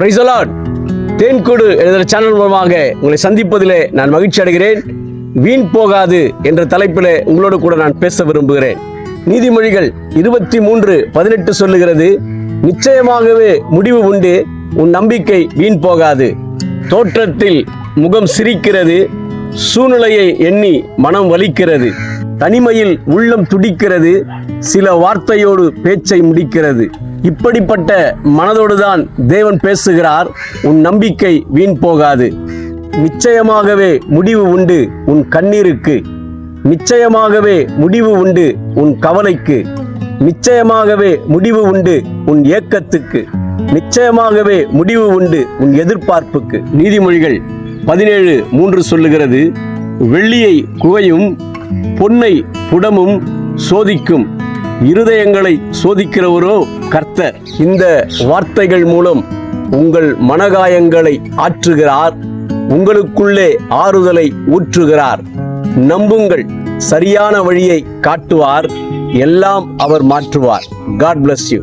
பிரைசலாட் தேன்கொடு எழுதுகிற சேனல் மூலமாக உங்களை சந்திப்பதிலே நான் மகிழ்ச்சி அடைகிறேன். வீண் போகாது என்ற தலைப்பில் உங்களோடு கூட நான் பேச விரும்புகிறேன். நீதிமொழிகள் இருபத்தி மூன்று பதினெட்டு சொல்லுகிறது நிச்சயமாகவே முடிவு உண்டு உன் நம்பிக்கை வீண் போகாது. தோற்றத்தில் முகம் சிரிக்கிறது சூழ்நிலையை எண்ணி மனம் வலிக்கிறது. தனிமையில் உள்ளம் துடிக்கிறது. சில வார்த்தையோடு பேச்சை முடிக்கிறது. இப்படிப்பட்ட மனதோடுதான் தேவன் பேசுகிறார். உன் நம்பிக்கை வீண் போகாது. நிச்சயமாகவே முடிவு உண்டு உன் கண்ணீருக்கு. நிச்சயமாகவே முடிவு உண்டு உன் கவலைக்கு. நிச்சயமாகவே முடிவு உண்டு உன் ஏக்கத்துக்கு. நிச்சயமாகவே முடிவு உண்டு உன் எதிர்பார்ப்புக்கு. நீதிமொழிகள் பதினேழு மூன்று சொல்லுகிறது வெள்ளியை குகையும் பொன்னை புடமும் சோதிக்கும். இருதயங்களை சோதிக்கிறவரோ கர்த்தர். இந்த வார்த்தைகள் மூலம் உங்கள் மனகாயங்களை ஆற்றுகிறார் உங்களுக்குள்ளே ஆறுதலை ஊற்றுகிறார். நம்புங்கள் சரியான வழியை காட்டுவார் எல்லாம் அவர் மாற்றுவார். God bless you